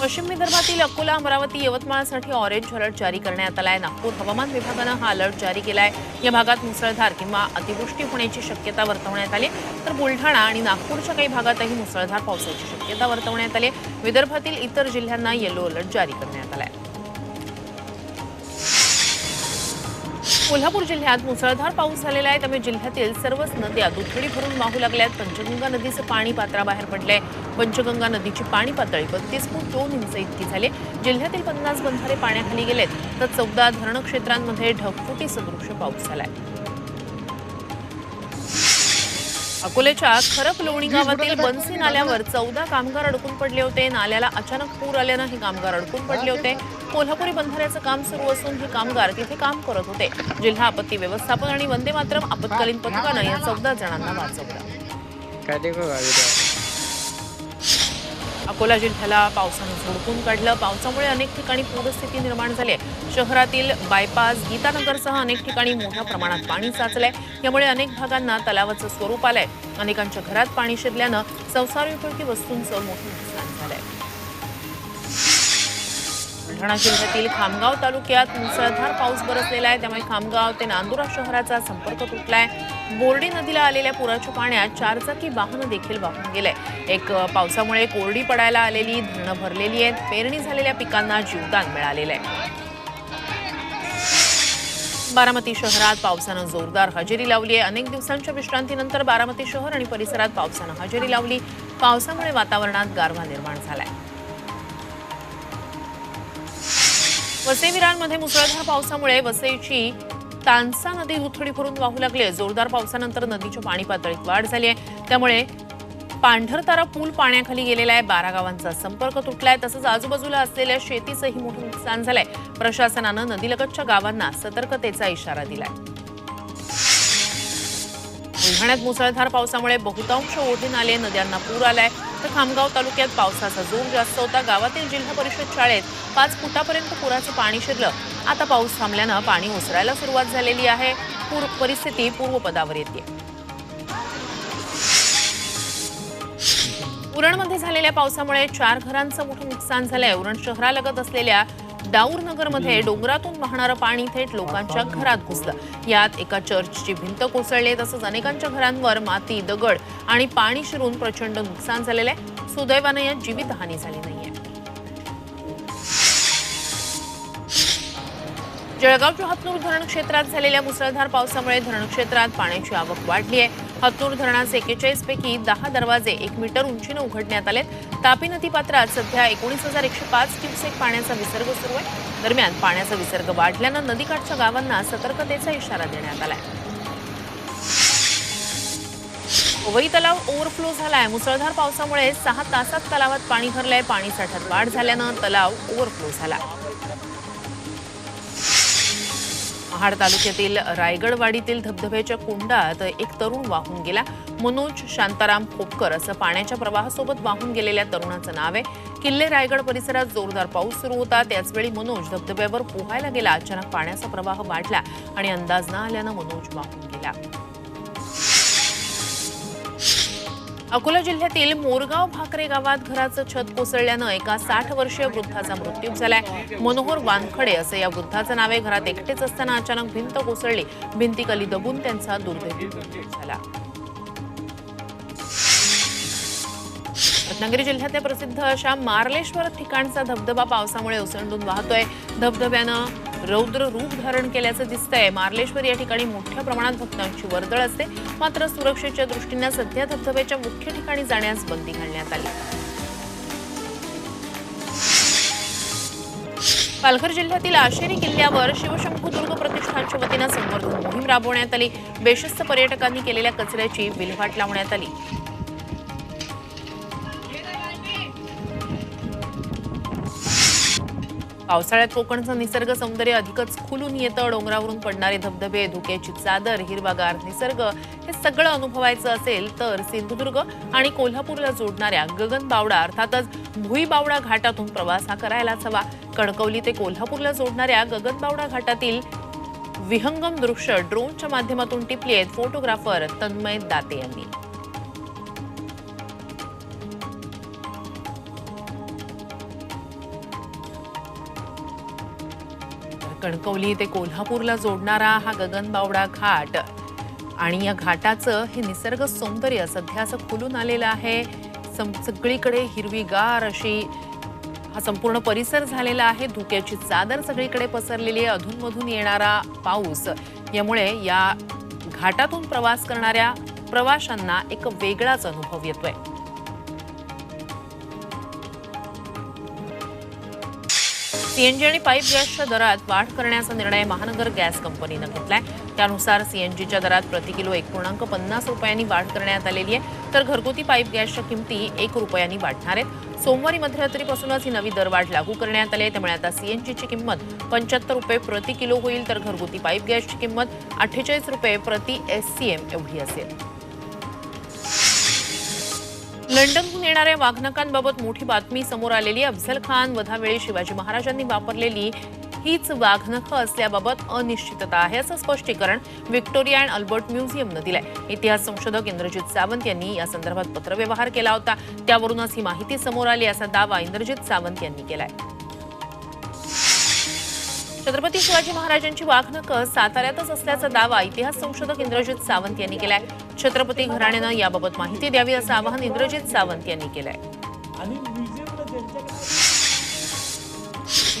पश्चिम विदर्भातील अकोला अमरावती यवतमाळसाठी ऑरेंज अलर्ट जारी करण्यात आलाय. नागपूर हवामान विभागानं हा अलर्ट जारी केलाय. या भागात मुसळधार किंवा अतिवृष्टी होण्याची शक्यता वर्तवण्यात आली. तर बुलढाणा आणि नागपूरच्या काही भागातही मुसळधार पावसाची शक्यता वर्तवण्यात आली. विदर्भातील इतर जिल्ह्यांना येलो अलर्ट जारी करण्यात आलाय. कोल्हापूर जिल्ह्यात मुसळधार पाऊस झालेला आहे. त्यामुळे जिल्ह्यातील सर्वच नद्या दुथडी भरून वाहू लागल्यात. पंचगंगा नदीचं पाणी पात्राबाहेर पडलंय. पंचगंगा नदीची पाणी पातळी बत्तीस फूट दोन इंच इतकी झाली. जिल्ह्यातील पन्नास बंधारे पाण्याखाली गेलेत. तर चौदा धरण क्षेत्रांमध्ये ढगफुटी सदृश पाऊस झालाय. अकोल्याच्या खरप लोणी गावातील बनसी नाल्यावर चौदा कामगार अडकून पडले होते. नाल्याला अचानक पूर आल्यानं हे कामगार अडकून पडले होते. कोल्हापुरी बंधाऱ्याचं काम सुरू असून हे कामगार तिथे काम करत होते. जिल्हा आपत्ती व्यवस्थापन आणि वंदे मातरम आपत्कालीन पथकानं या चौदा जणांना वाचवलं. काय देखो गावी अकोला जिल्ह्याला पावसानं झोडपून काढलं. पावसामुळे अनेक ठिकाणी पूरस्थिती निर्माण झाली आहे. शहरातील बायपास गीतानगरसह अनेक ठिकाणी मोठ्या प्रमाणात पाणी साचलंय. यामुळे अनेक भागांना तलावाचं स्वरूप आलंय. अनेकांच्या घरात पाणी शिरल्यानं संसारोपयोगी वस्तूंचं मोठं नुकसान बुलढाणा जिल्ह्यातील खामगाव तालुक्यात मुसळधार पाऊस बरसलेला आहे. त्यामुळे खामगाव ते नांदुरा शहराचा संपर्क तुटलाय. बोर्डी नदीला आलेल्या पुराच्या पाण्यात चारचाकी वाहनं देखील वाहून गेले. एक पावसामुळे कोरडी पडायला आलेली धरणं भरलेली आहेत. पेरणी झालेल्या पिकांना जीवदान मिळालेलं आहे. बारामती शहरात पावसानं जोरदार हजेरी लावली आहे. अनेक दिवसांच्या विश्रांतीनंतर बारामती शहर आणि परिसरात पावसानं हजेरी लावली. पावसामुळे वातावरणात गारवा निर्माण झालाय. वसई विरारमध्ये मुसळधार पावसामुळे वसईची तानसा नदी दुथडी भरून वाहू लागली आहे. जोरदार पावसानंतर नदीच्या पाणी पातळीत वाढ झाली आहे. त्यामुळे पांढरतारा पूल पाण्याखाली गेलेला आहे. बारा गावांचा संपर्क तुटलाय. तसंच आजूबाजूला असलेल्या शेतीचंही मोठं नुकसान झालंय. प्रशासनानं नदीलगतच्या गावांना सतर्कतेचा इशारा दिलाय. बुलढाण्यात मुसळधार पावसामुळे बहुतांश ओढे नाले नद्यांना पूर आलाय. तर खामगाव तालुक्यात पावसाचा जोर जास्त होता. गावातील जिल्हा परिषद शाळेत पाच फुटापर्यंत पुराचं पाणी शिरलं. आता पाऊस थांबल्यानं पाणी ओसरायला सुरुवात झालेली आहे. पूर परिस्थिती पूर्वपदावर येते. उरणमध्ये झालेल्या पावसामुळे चार घरांचं मोठं नुकसान झालंय. उरण शहरालगत असलेल्या दाऊरनगरमध्ये डोंगरातून वाहणारं पाणी थेट लोकांच्या घरात घुसलं. यात एका चर्चची भिंत कोसळली तसंच अनेकांच्या घरांवर माती दगड आणि पाणी शिरून प्रचंड नुकसान झालेलं आहे. सुदैवानं यात जीवितहानी झाली नाही जळगावच्या हतनूर धरण क्षेत्रात झालेल्या मुसळधार पावसामुळे धरण क्षेत्रात पाण्याची आवक वाढली आहे. हतूर धरणाचे एकेचाळीसपैकी दहा दरवाजे एक मीटर उंचीनं उघडण्यात आलेत. तापी नदी पात्रात सध्या एकोणीस हजार एकशे पाच क्युसेक पाण्याचा विसर्ग सुरू आहे. दरम्यान पाण्याचा विसर्ग वाढल्यानं नदीकाठच्या गावांना सतर्कतेचा इशारा देण्यात आलाय. वई तलाव ओव्हरफ्लो झालाय. मुसळधार पावसामुळे सहा तासात तलावात पाणी भरलंय. पाणीसाठ्यात वाढ झाल्यानं तलाव ओव्हरफ्लो झाला. महाड तालुक्यातील रायगडवाडीतील धबधब्याच्या कुंडात एक तरुण वाहून गेला. मनोज शांताराम खोपकर असं पाण्याच्या प्रवाहासोबत वाहून गेलेल्या तरुणाचं नाव आहे. किल्ले रायगड परिसरात जोरदार पाऊस सुरू होता. त्याचवेळी मनोज धबधब्यावर पोहायला गेला. अचानक पाण्याचा प्रवाह वाढला आणि अंदाज न आल्यानं मनोज वाहून गेला. अकोला जिल्ह्यातील मोरगाव भाकरे गावात घराचं छत कोसळल्यानं एका साठ वर्षीय वृद्धाचा मृत्यू झालाय. मनोहर वानखडे असं या वृद्धाचं नाव आहे. घरात एकटेच असताना अचानक भिंत कोसळली. भिंतीखाली दबून त्यांचा दुर्दैवी मृत्यू झाला. रत्नागिरी जिल्ह्यातल्या प्रसिद्ध अशा मार्लेश्वर ठिकाणचा धबधबा पावसामुळे ओसंडून वाहतोय. धबधब्यानं रौद्र रूप धारण केल्याचं दिसतंय. मार्लेश्वर या ठिकाणी मोठ्या प्रमाणात भक्तांची वर्दळ असते. मात्र सुरक्षेच्या दृष्टीनं सध्या धबधब्याच्या मुख्य ठिकाणी जाण्यास बंदी घालण्यात आली. पालघर जिल्ह्यातील आशेरी किल्ल्यावर शिवशंभूदुर्ग प्रतिष्ठानच्या वतीनं संवर्धन मोहीम राबवण्यात आली. बेशिस्त पर्यटकांनी केलेल्या कचऱ्याची विल्हेवाट लावण्यात आली. पावसाळ्यात कोकणचं निसर्ग सौंदर्य अधिकच खुलून येतं. डोंगरावरून पडणारे धबधबे धुक्याची चादर हिरवागार निसर्ग हे सगळं अनुभवायचं असेल तर सिंधुदुर्ग आणि कोल्हापूरला जोडणाऱ्या गगनबावडा अर्थातच भुईबावडा घाटातून प्रवास हा करायलाच हवा. कणकवली ते कोल्हापूरला जोडणाऱ्या गगनबावडा घाटातील विहंगम दृश्य ड्रोनच्या माध्यमातून टिपली आहेत फोटोग्राफर तन्मय दाते यांनी. कणकवली ते कोल्हापूरला जोडणारा हा गगनबावडा घाट. आणि या घाटाचं हे निसर्ग सौंदर्य सध्या असं खुलून आलेलं आहे. सम सगळीकडे हिरवीगार अशी हा संपूर्ण परिसर झालेला आहे. धुक्याची चादर सगळीकडे पसरलेली आहे. अधूनमधून येणारा पाऊस. यामुळे या घाटातून प्रवास करणाऱ्या प्रवाशांना एक वेगळाच अनुभव येतोय. सीएनजी आणि पाईप गॅसच्या दरात वाढ करण्याचा निर्णय महानगर गॅस कंपनीनं घेतलाय. त्यानुसार सीएनजीच्या दरात प्रति किलो एक पूर्णांक पन्नास रुपयांनी वाढ करण्यात आलेली आहे. तर घरगुती पाईप गॅसच्या किमती एक रुपयांनी वाढणार आहेत. सोमवारी मध्यरात्रीपासूनच ही नवी दरवाढ लागू करण्यात आली आहे. त्यामुळे आता सीएनजीची किंमत पंच्याहत्तर रुपये प्रति किलो होईल. तर घरगुती पाईप गॅसची किंमत अठ्ठेचाळीस रुपये प्रति एस सी एम एवढी असेल. लंडनहून येणाऱ्या वाघनकांबाबत मोठी बातमी समोर आलेली अफझल खान वधावेळी शिवाजी महाराजांनी वापरलेली हीच वाघनखं असल्याबाबत अनिश्चितता आहे असं स्पष्टीकरण व्हिक्टोरिया अँड अल्बर्ट म्युझियमनं दिलंय. इतिहास संशोधक इंद्रजित सावंत यांनी या संदर्भात पत्रव्यवहार केला होता. त्यावरूनच ही माहिती समोर आली असा दावा इंद्रजित सावंत यांनी केलाय. छत्रपती शिवाजी महाराजांची वाघनखं साताऱ्यातच असल्याचा दावा इतिहास संशोधक इंद्रजित सावंत यांनी केलाय. छत्रपती घराण्यानं याबाबत माहिती द्यावी असं आवाहन इंद्रजित सावंत यांनी केलंय. आणि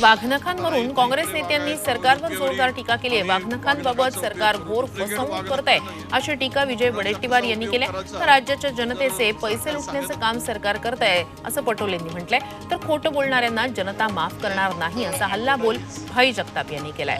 वाघनखांवरून काँग्रेस नेत्यांनी सरकारवर जोरदार टीका केली आहे. वाघनखांबाबत सरकार घोर फसवणूक करत आहे अशी टीका विजय वडेट्टीवार यांनी केली आहे. तर राज्याच्या जनतेचे पैसे लुटण्याचं काम सरकार करत आहे असं पटोलेंनी म्हटलंय. तर खोटं बोलणाऱ्यांना जनता माफ करणार नाही असा हल्लाबोल भाई जगताप यांनी केलाय.